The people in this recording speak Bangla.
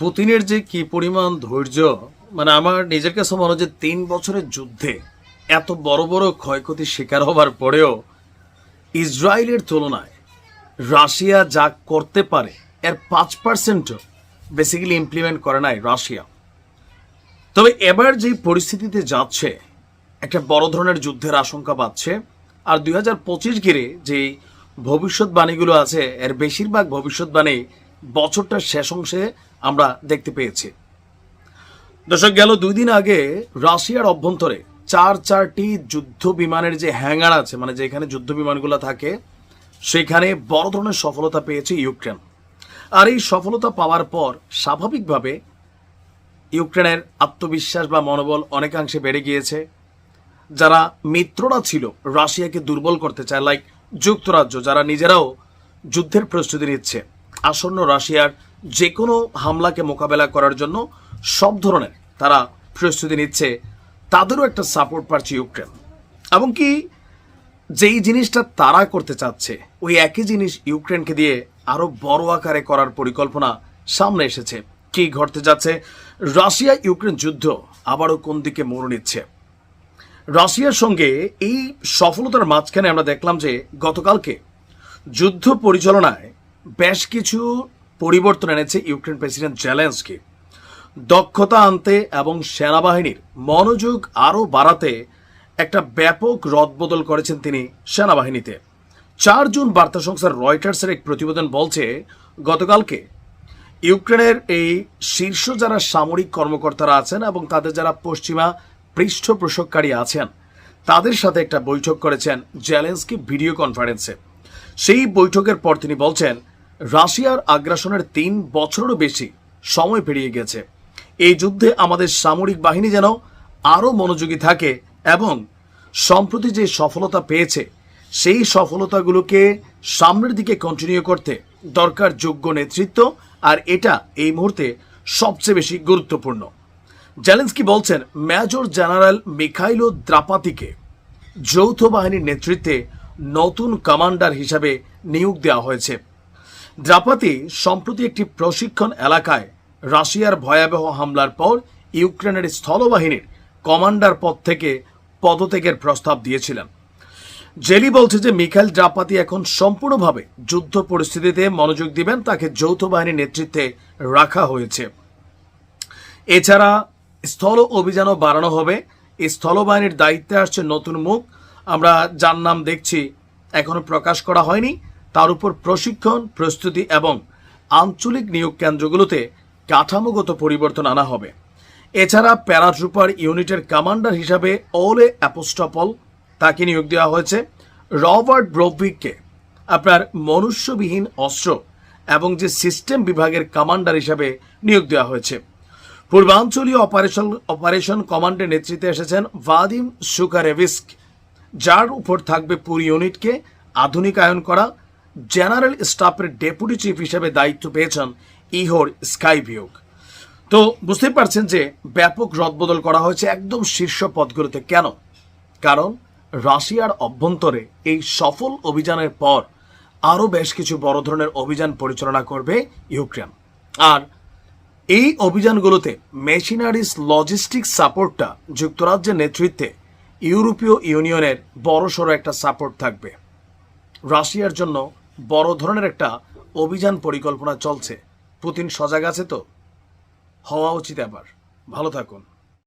পুতিনের যে কি পরিমাণ ধৈর্য মানে আমার নিজের কাছে মনে হয় যে তিন বছরের যুদ্ধে এত বড় বড় ক্ষয়ক্ষতি শিকার হবার পরেও ইসরায়েলের তুলনায় রাশিয়া যা করতে পারে, এর পাঁচ পার্সেন্টও বেসিক্যালি ইমপ্লিমেন্ট করে নাই রাশিয়া। তবে এবার যে পরিস্থিতিতে যাচ্ছে, একটা বড় ধরনের যুদ্ধের আশঙ্কা পাচ্ছে আর দুই হাজার পঁচিশ ঘিরে যে ভবিষ্যৎবাণীগুলো আছে, এর বেশিরভাগ ভবিষ্যৎবাণী বছরটার শেষ অংশে আমরা দেখতে পেয়েছি। দর্শক, গেল দুই দিন আগে রাশিয়ার অভ্যন্তরে চার চারটি যুদ্ধ বিমানের যে হ্যাঙ্গার আছে মানে যেখানে যুদ্ধ বিমানগুলো থাকে, সেখানে বড় ধরনের সফলতা পেয়েছে ইউক্রেন। আর এই সফলতা পাওয়ার পর স্বাভাবিকভাবে ইউক্রেনের আত্মবিশ্বাস বা মনোবল অনেকাংশে বেড়ে গিয়েছে। যারা মিত্ররা ছিল, রাশিয়াকে দুর্বল করতে চায় লাইক যুক্তরাজ্য, যারা নিজেরাও যুদ্ধের প্রস্তুতি নিচ্ছে, আসন্ন রাশিয়ার যে কোনো হামলাকে মোকাবেলা করার জন্য সব ধরনের তারা প্রস্তুতি নিচ্ছে, তাদেরও একটা সাপোর্ট পাচ্ছে ইউক্রেন এমনকি যেই জিনিসটা তারা করতে চাচ্ছে, ওই একই জিনিস ইউক্রেনকে দিয়ে আরও বড় আকারে করার পরিকল্পনা সামনে এসেছে। কি ঘটতে যাচ্ছে? রাশিয়া ইউক্রেন যুদ্ধ আবারও কোন দিকে মোড় নিচ্ছে? রাশিয়ার সঙ্গে এই সফলতার মাঝখানে আমরা দেখলাম যে গতকালকে যুদ্ধ পরিচালনায় বেশ কিছু পরিবর্তন এনেছে ইউক্রেন প্রেসিডেন্ট জেলেন্সকি। দক্ষতা আনতে এবং সেনাবাহিনীর মনোযোগ আরও বাড়াতে একটা ব্যাপক রদবদল করেছেন তিনি সেনাবাহিনীতে। চার জুন বার্তা সংস্থার রয়টার্সের এক প্রতিবেদন বলছে, গতকালকে ইউক্রেনের এই শীর্ষ যারা সামরিক কর্মকর্তারা আছেন এবং তাদের যারা পশ্চিমা পৃষ্ঠপোষককারী আছেন, তাদের সাথে একটা বৈঠক করেছেন জেলেন্সকি ভিডিও কনফারেন্সে। সেই বৈঠকের পর তিনি বলছেন রাশিয়ার আগ্রাসনের তিন বছরেরও বেশি সময় পেরিয়ে গেছে। এই যুদ্ধে আমাদের সামরিক বাহিনী যেন আরও মনোযোগী থাকে এবং সম্প্রতি যে সফলতা পেয়েছে, সেই সফলতাগুলোকে সামনের দিকে কন্টিনিউ করতে দরকার যোগ্য নেতৃত্ব আর এটা এই মুহূর্তে সবচেয়ে বেশি গুরুত্বপূর্ণ। জেলেন্সকি বলছেন মেজর জেনারেল মিখাইলো দ্রাপাতিকে যৌথ বাহিনীর নেতৃত্বে নতুন কমান্ডার হিসাবে নিয়োগ দেওয়া হয়েছে। দ্রাপাতি, সম্প্রতি একটি প্রশিক্ষণ এলাকায় রাশিয়ার ভয়াবহ হামলার পর ইউক্রেনের স্থলবাহিনীর কমান্ডার পদ থেকে পদত্যাগের প্রস্তাব দিয়েছিলেন। জেলি বলছে যে মিখাইল দ্রাপাতি এখন সম্পূর্ণভাবে যুদ্ধ পরিস্থিতিতে মনোযোগ দিবেন, তাকে যৌথ বাহিনীর নেতৃত্বে রাখা হয়েছে। এছাড়া স্থল অভিযানও বাড়ানো হবে। এই স্থলবাহিনীর দায়িত্বে আসছে নতুন মুখ। আমরা যার নাম দেখছি, এখনও প্রকাশ করা হয়নি। তার উপর প্রশিক্ষণ, প্রস্তুতি এবং আঞ্চলিক নিয়োগ কেন্দ্রগুলোতে কাঠামোগত পরিবর্তন আনা হবে। এছাড়া প্যারাট্রুপার ইউনিটের কমান্ডার হিসাবে ওলে অ্যাপোস্টপল তাকে নিয়োগ দেওয়া হয়েছে। রবার্ট ব্রোভিককে আপনার মনুষ্যবিহীন অস্ত্র এবং যে সিস্টেম বিভাগের কমান্ডার হিসাবে নিয়োগ দেওয়া হয়েছে। পূর্বাঞ্চলীয় অপারেশন অপারেশন কমান্ডের নেতৃত্বে এসেছেন ভাদিম সুকারেভিস্ক, যার উপর থাকবে পুরী ইউনিটকে আধুনিকায়ন করা জেনারেল স্টাফের ডেপুটি চিফ হিসেবে দায়িত্ব পেয়েছেন ইহোর স্কাইভিয়োগ তো বুঝতে পারছেন যে ব্যাপক রদবদল করা হয়েছে একদম শীর্ষ পদগুলোতে। কেন? কারণ রাশিয়ার অভ্যন্তরে এই সফল অভিযানের পর আরও বেশ কিছু বড় ধরনের অভিযান পরিচালনা করবে ইউক্রেন। আর এই অভিযানগুলোতে মেশিনারিস লজিস্টিক সাপোর্টটা যুক্তরাজ্যের নেতৃত্বে ইউরোপীয় ইউনিয়নের বড়সড় একটা সাপোর্ট থাকবে। রাশিয়ার জন্য বড় ধরনের একটা অভিযান পরিকল্পনা চলছে। পুতিন সজাগ আছে তো? হওয়া উচিত আবার ভালো থাকুন।